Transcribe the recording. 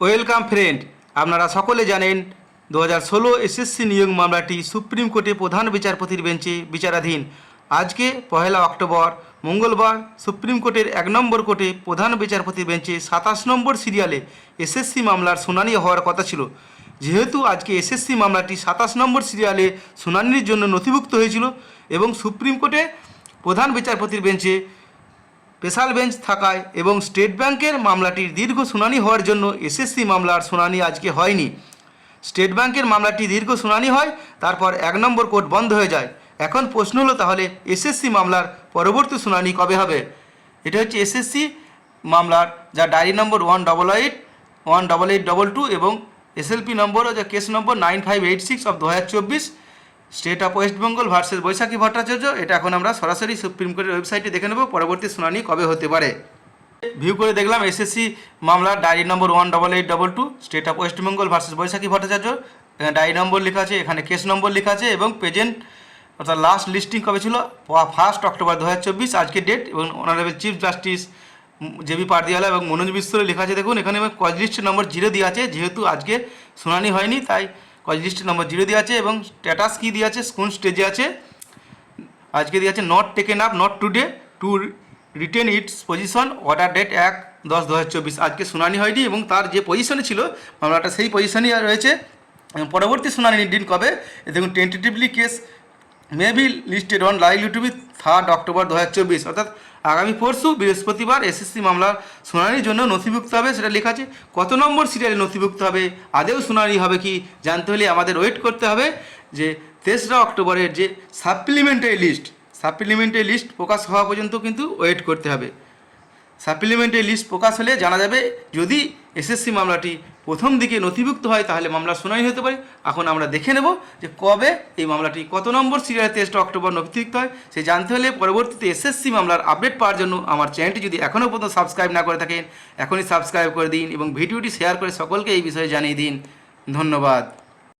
Welcome friend, আপনারা সকলে জানেন দু হাজার ষোলো এসএসসি নিয়োগ মামলাটি সুপ্রিম কোর্টে প্রধান বিচারপতির বেঞ্চে বিচারাধীন। আজকে পহেলা অক্টোবর, মঙ্গলবার সুপ্রিম কোর্টের এক নম্বর কোর্টে প্রধান বিচারপতির বেঞ্চে সাতাশ নম্বর সিরিয়ালে এসএসসি মামলার শুনানি হওয়ার কথা ছিল। যেহেতু আজকে এসএসসি মামলাটি সাতাশ নম্বর সিরিয়ালে শুনানির জন্য নথিভুক্ত হয়েছিল এবং সুপ্রিম কোর্টে প্রধান বিচারপতির বেঞ্চে স্পেশাল বেঞ্চ থাকায় এবং স্টেট ব্যাংকের মামলাটির দীর্ঘ শুনানি হওয়ার জন্য এসএসসি মামলার শুনানি আজকে হয়নি। স্টেট ব্যাংকের মামলাটি দীর্ঘ শুনানি হয়, তারপর এক নম্বর কোর্ট বন্ধ হয়ে যায়। এখন প্রশ্ন হলো তাহলে এসএসসি মামলার পরবর্তী শুনানি কবে হবে? এটা হচ্ছে এসএসসি মামলার যা diary number one double eight, one double eight double two এবং এসএলপি নম্বর ও যা case number nine five eight six of দু হাজার চব্বিশ state of West Bengal versus Baishakhi Bhattacharya এটা এখন আমরা সরাসরি সুপ্রিম কোর্টের ওয়েবসাইটে দেখে নেব, পরবর্তী শুনানি কবে হতে পারে। ভিউ করে দেখলাম এসএসসি মামলার diary number one double eight double two state of West Bengal versus Baishakhi Bhattacharya diary number লেখা আছে, এখানে কেস নম্বর লেখা আছে, এবং প্রেজেন্ট অর্থাৎ লাস্ট লিস্টিং কবে ছিল? ফার্স্ট অক্টোবর দু হাজার চব্বিশ আজকে ডেট এবং honourable chief justice J B Pardiwala এবং মনোজ মিশ্র লেখা আছে, দেখুন, এখানে কজ লিস্ট নম্বর জিরো দেওয়া আছে, যেহেতু আজকে শুনানি হয়নি, তাই কজ লিস্টের নম্বর জিরো দেওয়া আছে এবং স্ট্যাটাস কী দেওয়া আছে, কোন স্টেজে আছে। আজকে দেওয়া আছে not taken up not today to retain its position order date এক দশ দু আজকে শুনানি হয়নি এবং তার যে পজিশনে ছিল, মামলাটা সেই পজিশনই রয়েছে। এবং পরবর্তী শুনানি দিন কবে? দেখুন tentatively case may be listed on live to be third October দু হাজার চব্বিশ। অর্থাৎ আগামী পরশু বৃহস্পতিবার এসএসসি মামলার শুনানির জন্য নথিভুক্ত হবে, সেটা লেখা আছে। কত নম্বর সিরিয়ালে নথিভুক্ত হবে, আদেও শুনানি হবে কি, জানতে হলে আমাদের ওয়েট করতে হবে যে তেসরা অক্টোবরের যে সাপ্লিমেন্টারি লিস্ট সাপ্লিমেন্টারি লিস্ট প্রকাশ হওয়া পর্যন্ত কিন্তু ওয়েট করতে হবে। সাপ্লিমেন্টারি লিস্ট প্রকাশ হলে জানা যাবে, যদি এসএসসি মামলাটি প্রথম দিকে নথিভুক্ত হয়, তাহলে মামলা শুনানি হতে পারে। এখন আমরা দেখে নেব যে কবে এই মামলাটি কত নম্বর সিরিয়াল তেইশটা অক্টোবর নথিভুক্ত হয়, সে জানতে হলে পরবর্তীতে এসএসসি মামলার আপডেট পাওয়ার জন্য আমার চ্যানেলটি যদি এখনও পর্যন্ত সাবস্ক্রাইব না করে থাকেন, এখনই সাবস্ক্রাইব করে দিন এবং ভিডিওটি শেয়ার করে সকলকে এই বিষয়ে জানিয়ে দিন। ধন্যবাদ।